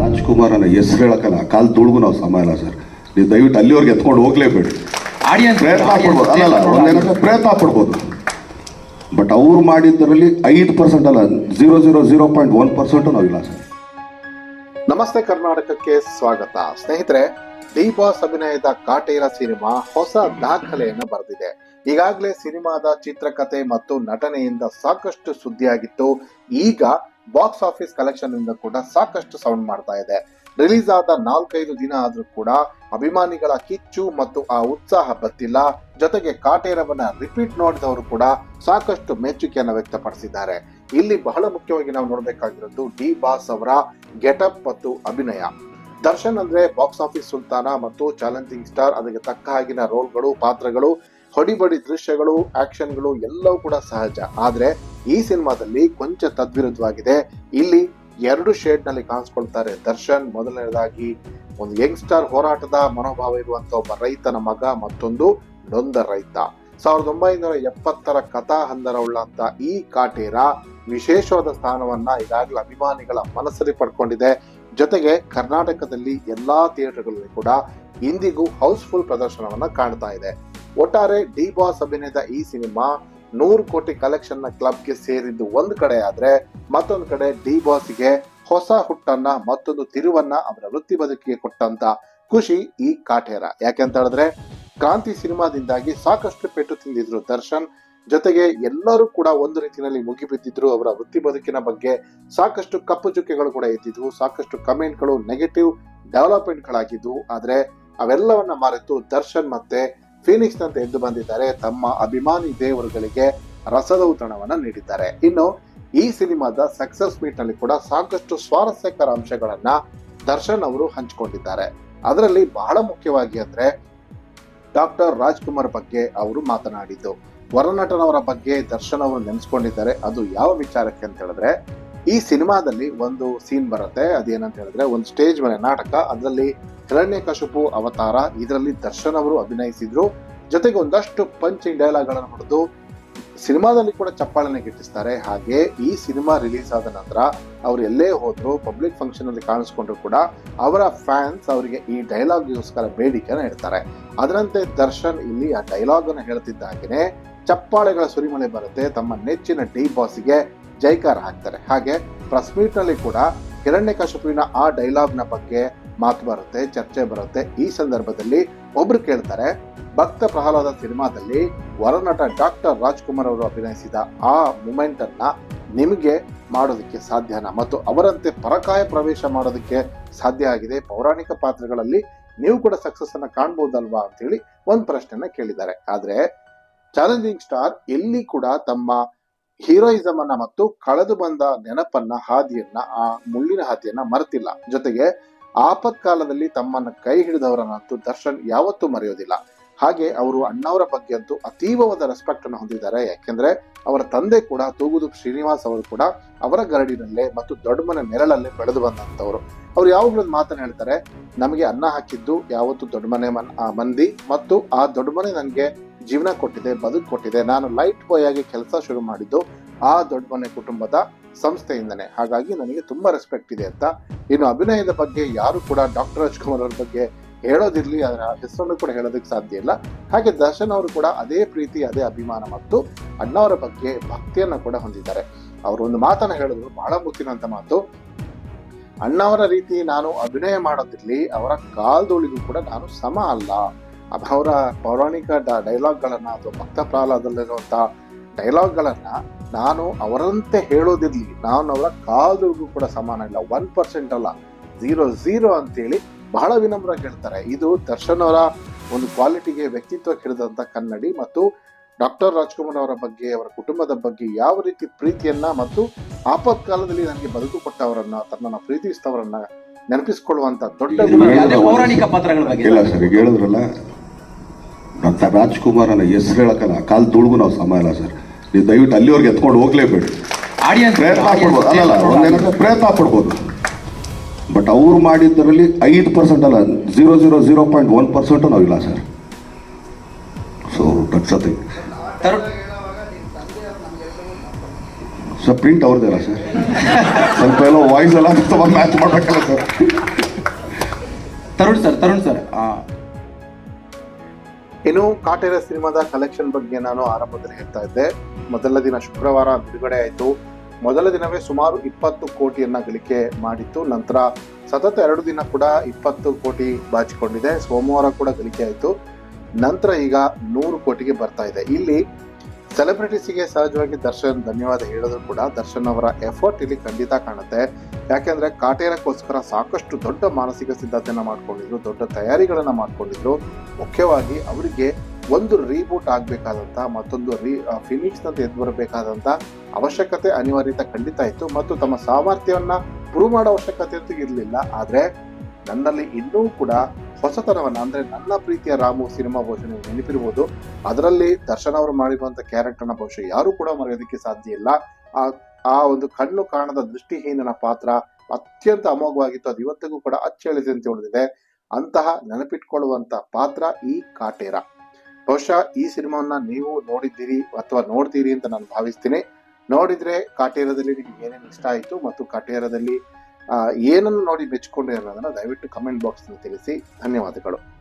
ರಾಜ್ಕುಮಾರನ ಹೆಸರು ಹೇಳಕ್ಕಲ್ಲ ಕಾಲ್ ತುಳುಗು ನಾವು ಸಮಯ ಇಲ್ಲ ಸರ್. ನೀವು ದಯವಿಟ್ಟು ಅಲ್ಲಿವರೆಗೆ ಎತ್ಕೊಂಡು ಹೋಗ್ಲೇಬೇಡಿ. ಆಡಿಯನ್ಸ್ ಪ್ರಯತ್ನ ಪಡ್ಬೋದು ಅಲ್ಲಲ್ಲ ಒಂದೇನಂದ್ರೆ ಪ್ರಯತ್ನ ಪಡ್ಬೋದು ಬಟ್ ಅವ್ರು ಮಾಡಿದ್ದರಲ್ಲಿ ಐದು ಪರ್ಸೆಂಟ್ ಅಲ್ಲ zero zero zero point one percent ನಾವಿಲ್ಲ ಸರ್. ನಮಸ್ತೆ ಕರ್ನಾಟಕಕ್ಕೆ ಸ್ವಾಗತ. ಸ್ನೇಹಿತರೆ ಡಿ ಬಾಸ್ ಅಭಿನಯದ ಕಾಟೇರ ಸಿನಿಮಾ ಹೊಸ ದಾಖಲೆಯನ್ನು ಬರೆದಿದೆ. ಈಗಾಗಲೇ ಸಿನಿಮಾದ ಚಿತ್ರಕಥೆ ಮತ್ತು ನಟನೆಯಿಂದ ಸಾಕಷ್ಟು ಸುದ್ದಿಯಾಗಿತ್ತು. ಈಗ ಬಾಕ್ಸ್ ಆಫೀಸ್ ಕಲೆಕ್ಷನ್ ಇಂದ ಕೂಡ ಸಾಕಷ್ಟು ಸೌಂಡ್ ಮಾಡ್ತಾ ಇದೆ. ರಿಲೀಸ್ ಆದ ನಾಲ್ಕೈದು ದಿನ ಆದ್ರೂ ಕೂಡ ಅಭಿಮಾನಿಗಳ ಕಿಚ್ಚು ಮತ್ತು ಆ ಉತ್ಸಾಹ ಬತ್ತಿಲ್ಲ ಜೊತೆಗೆ ಕಾಟೇರವನ್ನ ರಿಪೀಟ್ ನೋಡಿದವರು ಕೂಡ ಸಾಕಷ್ಟು ಮೆಚ್ಚುಗೆಯನ್ನು ವ್ಯಕ್ತಪಡಿಸಿದ್ದಾರೆ. ಇಲ್ಲಿ ಬಹಳ ಮುಖ್ಯವಾಗಿ ನಾವು ನೋಡಬೇಕಾಗಿರೋದು ಡಿ ಬಾಸ್ ಅವರ ಗೆಟಪ್ ಮತ್ತು ಅಭಿನಯ. ದರ್ಶನ್ ಅಂದ್ರೆ ಬಾಕ್ಸ್ ಆಫೀಸ್ ಸುಲ್ತಾನ ಮತ್ತು ಚಾಲೆಂಜಿಂಗ್ ಸ್ಟಾರ್. ಅದಕ್ಕೆ ತಕ್ಕ ಹಾಗಿನ ರೋಲ್ಗಳು, ಪಾತ್ರಗಳು, ಹೊಡಿಬಡಿ ದೃಶ್ಯಗಳು, ಆಕ್ಷನ್ಗಳು ಎಲ್ಲವೂ ಕೂಡ ಸಹಜ. ಆದ್ರೆ ಈ ಸಿನಿಮಾದಲ್ಲಿ ಕೊಂಚ ತದ್ವಿರುದ್ಧವಾಗಿದೆ. ಇಲ್ಲಿ ಎರಡು ಶೇಡ್ನಲ್ಲಿ ಕಾಣಿಸ್ಕೊಳ್ತಾರೆ ದರ್ಶನ್. ಮೊದಲನೇದಾಗಿ ಒಂದು ಯಂಗ್ ಸ್ಟಾರ್ ಹೋರಾಟದ ಮನೋಭಾವ ಇರುವಂತ ಒಬ್ಬ ರೈತನ ಮಗ, ಮತ್ತೊಂದು ನೊಂದ ರೈತ. ಸಾವಿರದ ಒಂಬೈನೂರ ಎಪ್ಪತ್ತರ ಕಥಾ ಹಂದರ ಉಳ್ಳಂತ ಈ ಕಾಟೇರ ವಿಶೇಷವಾದ ಸ್ಥಾನವನ್ನ ಈಗಾಗಲೇ ಅಭಿಮಾನಿಗಳ ಮನಸ್ಸಲ್ಲಿ ಪಡ್ಕೊಂಡಿದೆ. ಜೊತೆಗೆ ಕರ್ನಾಟಕದಲ್ಲಿ ಎಲ್ಲಾ ಥಿಯೇಟರ್ಗಳಲ್ಲಿ ಕೂಡ ಇಂದಿಗೂ ಹೌಸ್ಫುಲ್ ಪ್ರದರ್ಶನವನ್ನ ಕಾಣ್ತಾ ಇದೆ. ಒಟ್ಟಾರೆ ಡಿ ಬಾಸ್ ಅಭಿನಯದ ಈ ಸಿನಿಮಾ ನೂರು ಕೋಟಿ ಕಲೆಕ್ಷನ್ನ ಕ್ಲಬ್ಗೆ ಸೇರಿದ್ದು ಒಂದು ಕಡೆ ಆದ್ರೆ ಮತ್ತೊಂದು ಕಡೆ ಡಿ ಬಾಸ್ಗೆ ಹೊಸ ಹುಟ್ಟನ್ನ, ಮತ್ತೊಂದು ತಿರುವನ್ನ ಅವರ ವೃತ್ತಿ ಬದುಕಿಗೆ ಕೊಟ್ಟಂತ ಖುಷಿ ಈ ಕಾಟೇರ. ಯಾಕೆಂತ ಹೇಳಿದ್ರೆ ಕ್ರಾಂತಿ ಸಿನಿಮಾದಿಂದಾಗಿ ಸಾಕಷ್ಟು ಪೆಟ್ಟು ತಿಂದಿದ್ರು ದರ್ಶನ್. ಜೊತೆಗೆ ಎಲ್ಲರೂ ಕೂಡ ಒಂದು ರೀತಿಯಲ್ಲಿ ಮುಗಿಬಿದ್ದಿದ್ರು. ಅವರ ವೃತ್ತಿ ಬದುಕಿನ ಬಗ್ಗೆ ಸಾಕಷ್ಟು ಕಪ್ಪು ಚುಕ್ಕೆಗಳು ಕೂಡ ಇದ್ದಿದ್ವು ಸಾಕಷ್ಟು ಕಮೆಂಟ್ಗಳು ನೆಗೆಟಿವ್ ಡೆವಲಪ್ಮೆಂಟ್ಗಳಾಗಿದ್ವು. ಆದ್ರೆ ಅವೆಲ್ಲವನ್ನ ಮರೆತು ದರ್ಶನ್ ಮತ್ತೆ ಫೀನಿಕ್ಸ್ ಅಂತ ಎದ್ದು ಬಂದಿದ್ದಾರೆ. ತಮ್ಮ ಅಭಿಮಾನಿ ದೇವರುಗಳಿಗೆ ರಸದ ರಸದೌತಣವನ್ನ ನೀಡಿದ್ದಾರೆ. ಇನ್ನು ಈ ಸಿನಿಮಾದ ಸಕ್ಸಸ್ ಮೀಟ್ನಲ್ಲಿ ಕೂಡ ಸಾಕಷ್ಟು ಸ್ವಾರಸ್ಯಕರ ಅಂಶಗಳನ್ನ ದರ್ಶನ್ ಅವರು ಹಂಚಿಕೊಂಡಿದ್ದಾರೆ. ಅದರಲ್ಲಿ ಬಹಳ ಮುಖ್ಯವಾಗಿ ಅಂದ್ರೆ ಡಾಕ್ಟರ್ ರಾಜ್ಕುಮಾರ್ ಬಗ್ಗೆ ಅವರು ಮಾತನಾಡಿದ್ದು. ವರನಟನವರ ಬಗ್ಗೆ ದರ್ಶನ್ ಅವರು ನೆನೆಸ್ಕೊಂಡಿದ್ದಾರೆ. ಅದು ಯಾವ ವಿಚಾರಕ್ಕೆ ಅಂತ ಹೇಳಿದ್ರೆ, ಈ ಸಿನಿಮಾದಲ್ಲಿ ಒಂದು ಸೀನ್ ಬರುತ್ತೆ. ಅದೇನಂತ ಹೇಳಿದ್ರೆ, ಒಂದು ಸ್ಟೇಜ್ ಮೇಲೆ ನಾಟಕ, ಅದರಲ್ಲಿ ಹಿರಣ್ಯಕಶಿಪು ಅವತಾರ, ಇದರಲ್ಲಿ ದರ್ಶನ್ ಅವರು ಅಭಿನಯಿಸಿದ್ರು. ಜೊತೆಗೆ ಒಂದಷ್ಟು ಪಂಚಿಂಗ್ ಡೈಲಾಗ್ಗಳನ್ನು ಹೊಡೆದು ಸಿನಿಮಾದಲ್ಲಿ ಕೂಡ ಚಪ್ಪಾಳನೆ ಗಿಟ್ಟಿಸ್ತಾರೆ. ಹಾಗೆ ಈ ಸಿನಿಮಾ ರಿಲೀಸ್ ಆದ ನಂತರ ಅವ್ರು ಎಲ್ಲೇ ಹೋದ್ರು, ಪಬ್ಲಿಕ್ ಫಂಕ್ಷನ್ ಅಲ್ಲಿ ಕಾಣಿಸ್ಕೊಂಡ್ರು ಕೂಡ ಅವರ ಫ್ಯಾನ್ಸ್ ಅವರಿಗೆ ಈ ಡೈಲಾಗ್ಗೋಸ್ಕರ ಬೇಡಿಕೆಯನ್ನು ಇಡ್ತಾರೆ. ಅದರಂತೆ ದರ್ಶನ್ ಇಲ್ಲಿ ಆ ಡೈಲಾಗ್ ಅನ್ನು ಹೇಳ್ತಿದ್ದಾಗೇನೆ ಚಪ್ಪಾಳೆಗಳ ಸುರಿಮಳೆ ಬರುತ್ತೆ, ತಮ್ಮ ನೆಚ್ಚಿನ ಡಿ ಬಾಸ್ಗೆ ಜೈಕಾರ ಹಾಕ್ತಾರೆ. ಹಾಗೆ ಪ್ರೆಸ್ ಮೀಟ್ನಲ್ಲಿ ಕೂಡ ಹಿರಣ್ಯಕಶಿಪುವಿನ ಆ ಡೈಲಾಗ್ನ ಬಗ್ಗೆ ಮಾತು ಬರುತ್ತೆ, ಚರ್ಚೆ ಬರುತ್ತೆ. ಈ ಸಂದರ್ಭದಲ್ಲಿ ಒಬ್ರು ಕೇಳ್ತಾರೆ, ಭಕ್ತ ಪ್ರಹ್ಲಾದ ಸಿನಿಮಾದಲ್ಲಿ ವರನಟ ಡಾಕ್ಟರ್ ರಾಜ್ಕುಮಾರ್ ಅವರು ಅಭಿನಯಿಸಿದ ಆ ಮೂಮೆಂಟ್ ಅನ್ನ ನಿಮಗೆ ಮಾಡೋದಕ್ಕೆ ಸಾಧ್ಯನಾ? ಮತ್ತು ಅವರಂತೆ ಪರಕಾಯ ಪ್ರವೇಶ ಮಾಡೋದಕ್ಕೆ ಸಾಧ್ಯ ಆಗಿದೆ? ಪೌರಾಣಿಕ ಪಾತ್ರಗಳಲ್ಲಿ ನೀವು ಕೂಡ ಸಕ್ಸಸ್ ಅನ್ನ ಕಾಣ್ಬೋದಲ್ವಾ ಅಂತೇಳಿ ಒಂದ್ ಪ್ರಶ್ನೆನ ಕೇಳಿದ್ದಾರೆ. ಆದ್ರೆ ಚಾಲೆಂಜಿಂಗ್ ಸ್ಟಾರ್ ಎಲ್ಲಿ ಕೂಡ ತಮ್ಮ ಹೀರೋಯಿಸಮ್ ಅನ್ನ ಮತ್ತು ಕಳೆದು ಬಂದ ನೆನಪನ್ನ, ಹಾದಿಯನ್ನ, ಆ ಮುಳ್ಳಿನ ಹಾದಿಯನ್ನ ಮರೆತಿಲ್ಲ. ಜೊತೆಗೆ ಆಪತ್ಕಾಲದಲ್ಲಿ ತಮ್ಮನ್ನ ಕೈ ಹಿಡಿದವರನ್ನಂತೂ ದರ್ಶನ್ ಯಾವತ್ತೂ ಮರೆಯೋದಿಲ್ಲ. ಹಾಗೆ ಅವರು ಅಣ್ಣವರ ಬಗ್ಗೆ ಅಂತೂ ಅತೀವವಾದ ರೆಸ್ಪೆಕ್ಟ್ ಅನ್ನು ಹೊಂದಿದ್ದಾರೆ. ಯಾಕೆಂದ್ರೆ ಅವರ ತಂದೆ ಕೂಡ ತೂಗುದು ಶ್ರೀನಿವಾಸ್ ಅವರು ಕೂಡ ಅವರ ಗರಡಿನಲ್ಲೇ ಮತ್ತು ದೊಡ್ಡ ಮನೆ ನೆರಳಲ್ಲೇ ಬೆಳೆದು ಬಂದಂತವರು ಅವ್ರು ಯಾವಾಗಲೂ ಮಾತನ್ನ ಹೇಳ್ತಾರೆ, ನಮಗೆ ಅನ್ನ ಹಾಕಿದ್ದು ಯಾವತ್ತು ದೊಡ್ಡ ಮನೆ ಮಂದಿ ಮತ್ತು ಆ ದೊಡ್ಡ ಮನೆ ನನಗೆ ಜೀವನ ಕೊಟ್ಟಿದೆ, ಬದುಕು ಕೊಟ್ಟಿದೆ. ನಾನು ಲೈಟ್ ಬಾಯ್ ಆಗಿ ಕೆಲಸ ಶುರು ಮಾಡಿದ್ದು ಆ ದೊಡ್ಡ ಮನೆ ಕುಟುಂಬದ ಸಂಸ್ಥೆಯಿಂದನೇ. ಹಾಗಾಗಿ ನನಗೆ ತುಂಬಾ ರೆಸ್ಪೆಕ್ಟ್ ಇದೆ ಅಂತ. ಇನ್ನು ಅಭಿನಯದ ಬಗ್ಗೆ ಯಾರು ಕೂಡ ಡಾಕ್ಟರ್ ರಾಜ್ಕುಮಾರ್ ಅವ್ರ ಬಗ್ಗೆ ಹೇಳೋದಿರ್ಲಿ, ಅದರ ಹೆಸರನ್ನು ಕೂಡ ಹೇಳೋದಕ್ಕೆ ಸಾಧ್ಯ ಇಲ್ಲ. ಹಾಗೆ ದರ್ಶನ್ ಅವರು ಕೂಡ ಅದೇ ಪ್ರೀತಿ, ಅದೇ ಅಭಿಮಾನ ಮತ್ತು ಅಣ್ಣವರ ಬಗ್ಗೆ ಭಕ್ತಿಯನ್ನ ಕೂಡ ಹೊಂದಿದ್ದಾರೆ. ಅವರು ಒಂದು ಮಾತನ್ನ ಹೇಳಿದ್ರು ಬಹಳ ಮುತ್ತಿನಂತ ಮಾತು. ಅಣ್ಣವರ ರೀತಿ ನಾನು ಅಭಿನಯ ಮಾಡೋದಿರ್ಲಿ, ಅವರ ಕಾಲ್ದೋಳಿಗೂ ಕೂಡ ನಾನು ಸಮ ಅಲ್ಲ. ಅವರ ಪೌರಾಣಿಕ ಡೈಲಾಗ್ಗಳನ್ನು ಅಥವಾ ಭಕ್ತ ಪ್ರಾಲದಲ್ಲಿರುವಂಥ ಡೈಲಾಗ್ಗಳನ್ನು ನಾನು ಅವರಂತೆ ಹೇಳೋದಿರ್ಲಿ ನಾನು ಅವರ ಕಾಲ್ದೋಳಿಗೂ ಕೂಡ ಸಮಾನ ಇಲ್ಲ ಒನ್ ಪರ್ಸೆಂಟ್ ಅಲ್ಲ ಝೀರೋ ಝೀರೋ ಅಂತೇಳಿ ಬಹಳ ವಿನಮ್ರ ಹೇಳ್ತಾರೆ. ಇದು ದರ್ಶನ್ ಅವರ ಒಂದು ಕ್ವಾಲಿಟಿಗೆ ವ್ಯಕ್ತಿತ್ವ ಹಿಡಿದಂತ ಕನ್ನಡಿ ಮತ್ತು ಡಾಕ್ಟರ್ ರಾಜ್ಕುಮಾರ್ ಅವರ ಬಗ್ಗೆ ಅವರ ಕುಟುಂಬದ ಬಗ್ಗೆ ಯಾವ ರೀತಿ ಪ್ರೀತಿಯನ್ನ ಮತ್ತು ಆಪತ್ಕಾಲದಲ್ಲಿ ನನಗೆ ಬದುಕು ಕೊಟ್ಟವರನ್ನ ತನ್ನನ್ನು ಪ್ರೀತಿಸಿದವರನ್ನ ನೆನಪಿಸಿಕೊಳ್ಳುವಂತ ದೊಡ್ಡ ಪೌರಾಣಿಕ ಪಾತ್ರಗಳ ಬಗ್ಗೆ. ಇಲ್ಲ ಸರ್ ಹೇಳಿದ್ರಲ್ಲ ಡಾಕ್ಟರ್ ರಾಜ್ಕುಮಾರನ ಹೆಸರು ಹೇಳಕ್ಕಲ್ಲ ಕಾಲ್ ತುಳುಗು ನಾವು ಸಮಯ ಇಲ್ಲ ಸರ್. ನೀವು ದಯವಿಟ್ಟು ಅಲ್ಲಿವರೆಗೆ ಎತ್ಕೊಂಡು ಹೋಗ್ಲೇಬೇಡಿ. ಆಡಿಯನ್ಸ್ ಪ್ರಯತ್ನ ಪಡ್ಬೋದು ಅಲ್ಲಲ್ಲ ಒಂದೇನಂದ್ರೆ ಪ್ರಯತ್ನ ಪಡ್ಬೋದು ಬಟ್ ಅವ್ರು ಮಾಡಿದ್ದರಲ್ಲಿ ಐದು ಪರ್ಸೆಂಟ್ ಅಲ್ಲ zero zero zero point one percent ನಾವಿಲ್ಲ sir. So that a thing sir print ಅವ್ರದ್ದಲ್ಲ sir. ಸ್ವಲ್ಪ ಎಲ್ಲ ವಾಯ್ಸ್ ಎಲ್ಲ ಮ್ಯಾಚ್ ಮಾಡಬೇಕಲ್ಲ sir. Tarun sir Tarun sir ಇನ್ನು ಕಾಟೇರ ಸಿನಿಮಾದ ಕಲೆಕ್ಷನ್ ಬಗ್ಗೆ ನಾನು ಆರಂಭದಲ್ಲಿ ಹೇಳ್ತಾ ಇದ್ದೆ. ಮೊದಲ ದಿನ ಶುಕ್ರವಾರ ಬಿಡುಗಡೆ ಆಯಿತು. ಮೊದಲ ದಿನವೇ ಸುಮಾರು ಇಪ್ಪತ್ತು ಕೋಟಿಯನ್ನ ಗಳಿಕೆ ಮಾಡಿತ್ತು. ನಂತರ ಸತತ ಎರಡು ದಿನ ಕೂಡ ಇಪ್ಪತ್ತು ಕೋಟಿ ಬಾಚಿಕೊಂಡಿದೆ. ಸೋಮವಾರ ಕೂಡ ಗಳಿಕೆ ಆಯಿತು. ನಂತರ ಈಗ ನೂರು ಕೋಟಿಗೆ ಬರ್ತಾ ಇದೆ. ಇಲ್ಲಿ ಸೆಲೆಬ್ರಿಟೀಸಿಗೆ ಸಹಜವಾಗಿ ದರ್ಶನ್ ಧನ್ಯವಾದ ಹೇಳೋದು ಕೂಡ ದರ್ಶನ್ ಅವರ ಎಫರ್ಟ್ ಇಲ್ಲಿ ಖಂಡಿತ ಕಾಣುತ್ತೆ. ಯಾಕೆಂದ್ರೆ ಕಾಟೇರಕ್ಕೋಸ್ಕರ ಸಾಕಷ್ಟು ದೊಡ್ಡ ಮಾನಸಿಕ ಸಿದ್ಧತೆಯನ್ನು ಮಾಡ್ಕೊಂಡಿದ್ರು, ದೊಡ್ಡ ತಯಾರಿಗಳನ್ನು ಮಾಡ್ಕೊಂಡಿದ್ರು. ಮುಖ್ಯವಾಗಿ ಅವರಿಗೆ ಒಂದು ರೀಬೂಟ್ ಆಗ್ಬೇಕಾದಂತ, ಮತ್ತೊಂದು ರೀ ಫಿನಿಕ್ಸ್ ಅಂತ ಎದ್ದು ಬರಬೇಕಾದಂತ ಅವಶ್ಯಕತೆ ಅನಿವಾರ್ಯತೆ ಖಂಡಿತ ಇತ್ತು. ಮತ್ತು ತಮ್ಮ ಸಾಮರ್ಥ್ಯವನ್ನ ಪ್ರೂವ್ ಮಾಡೋ ಅವಶ್ಯಕತೆ ಅಂತೂ ಇರಲಿಲ್ಲ. ಆದ್ರೆ ನನ್ನಲ್ಲಿ ಇನ್ನೂ ಕೂಡ ಹೊಸತನವನ್ನ, ಅಂದ್ರೆ ನನ್ನ ಪ್ರೀತಿಯ ರಾಮು ಸಿನಿಮಾ ಬಹುಶಃ ನೀವು ನೆನಪಿರ್ಬೋದು. ಅದರಲ್ಲಿ ದರ್ಶನ್ ಅವರು ಮಾಡಿರುವಂತ ಕ್ಯಾರೆಕ್ಟರ್ನ ಬಹುಶಃ ಯಾರು ಕೂಡ ಮರೆಯೋದಕ್ಕೆ ಸಾಧ್ಯ ಇಲ್ಲ. ಆ ಆ ಒಂದು ಕಣ್ಣು ಕಾಣದ ದೃಷ್ಟಿಹೀನನ ಪಾತ್ರ ಅತ್ಯಂತ ಅಮೋಘವಾಗಿತ್ತು. ಅದು ಇವತ್ತಿಗೂ ಕೂಡ ಅಚ್ಚಳಿದಂತೆ ಉಳಿದಿದೆ. ಅಂತಹ ನೆನಪಿಟ್ಕೊಳ್ಳುವಂತ ಪಾತ್ರ ಈ ಕಾಟೇರ. ಬಹುಶಃ ಈ ಸಿನಿಮಾವನ್ನ ನೀವು ನೋಡಿದ್ದೀರಿ ಅಥವಾ ನೋಡ್ತೀರಿ ಅಂತ ನಾನು ಭಾವಿಸ್ತೀನಿ. ನೋಡಿದ್ರೆ ಕಾಟೇರದಲ್ಲಿ ನಿಮ್ಗೆ ಏನೇನು ಇಷ್ಟ ಆಯಿತು ಮತ್ತು ಕಾಟೇರದಲ್ಲಿ ಏನನ್ನು ನೋಡಿ ಮೆಚ್ಚಿಕೊಂಡು ಅನ್ನೋದನ್ನ ದಯವಿಟ್ಟು ಕಮೆಂಟ್ ಬಾಕ್ಸ್ ತಿಳಿಸಿ. ಧನ್ಯವಾದಗಳು.